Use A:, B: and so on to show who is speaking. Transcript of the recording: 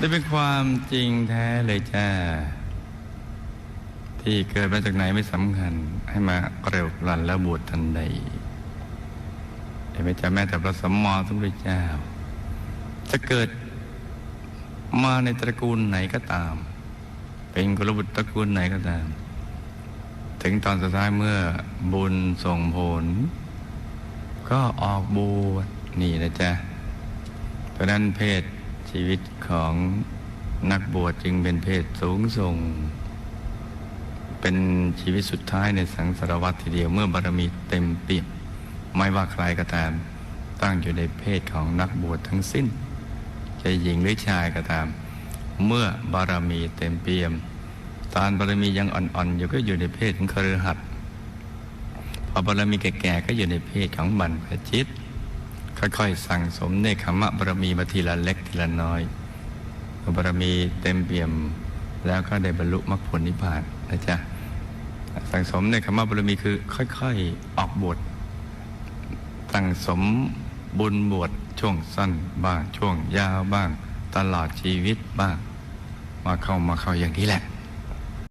A: ได้เป็นความจริงแท้เลยจ้า ที่เกิดมาจากไหนไม่สำคัญ ให้มาเร็วพลันแล้วบวชทันใดเห็นไหมจ้าแม้แต่พระสมมาสัมพุทธเจ้า จะเกิดมาในตระกูลไหนก็ตาม เป็นกุลบุตรตระกูลไหนก็ตาม ถึงตอนสุดท้ายเมื่อบุญส่งผล ก็ออกบวชนี่นะจ๊ะเพราะนั้นเพศ ชีวิตของนักบวชจึงเป็นเพศสูงส่ง เป็นชีวิตสุดท้ายในสังสารวัตรทีเดียวเมื่อบารมีเต็มเปี่ยมไม่ว่าใครก็ตาม ตั้งอยู่ในเพศของนักบวชทั้งสิ้นจะหญิงหรือชายก็ตาม เมื่อบารมีเต็มเปี่ยมตานบารมียังอ่อนๆอยู่ก็อยู่ในเพศของคฤหัสถ์พอบารมีแก่ๆก็อยู่ในเพศของบรรพชิต ค่อยๆสั่งสมเนคขมะบารมีมาทีละเล็กทีละน้อยบารมีเต็มเปี่ยม แล้วก็ได้บรรลุมรรคผลนิพพานนะจ๊ะสั่งสมเนคขมะบารมีคือ ค่อยๆออกบทตั้งสมบุญบวชช่วงสั้นบ้างช่วงยาวบ้าง ตลอดชีวิตบ้าง มาเข้ามาเข้าอย่างนี้แหละ